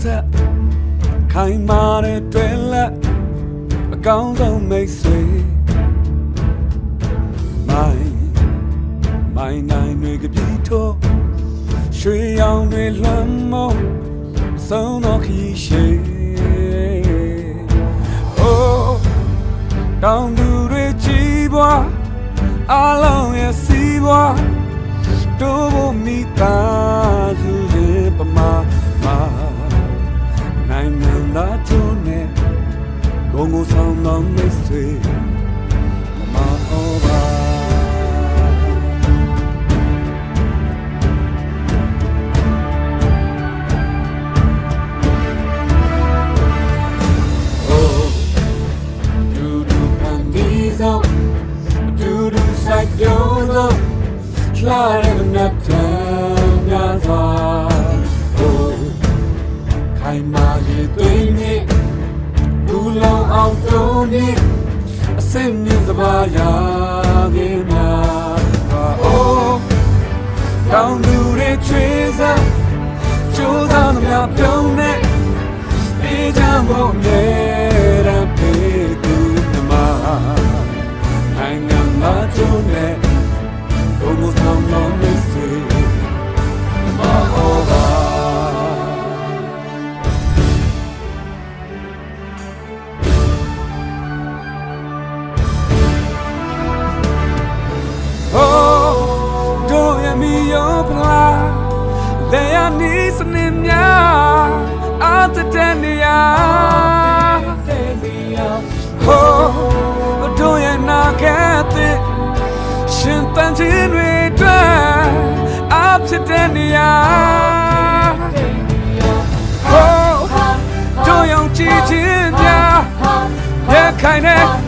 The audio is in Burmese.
ဆက်ခိုင်မာတဲ့တွဲလက်အကောင်းဆုံးမိတ်ဆွေမိုင်းမိုင်းနိုင်တွေကပြီးတော့ရွှေရောင်တွေလွမ်းမောဆုံးတော့ခီးရှိ Oh တောင်သူတွေကြီးပွားအလုံးရဲ့စီးပွားတို့ဖို့မိသားစု မိတ်ဆွေမမအောပါဒူဒူပန်ဒီဇောဒူဒူ စွာဟိုခိုင်မာရေသွေးမြေဘူးလောင်အောင်တုံးနေအစင်းမြင့်စပါးရာခဲ့များပါအိုးတောင်သူတွေချွေးစားကြိုးစားသမျှပြုံးနေပြေးချမ်းဖို့မြဲ le ya ni snin nya a ta den ya Oh, do ya na ke te shin tan chin wi twa a phit den ya Oh, do yong chi chin nya ရခိုင်နဲ့အိမ်မတို့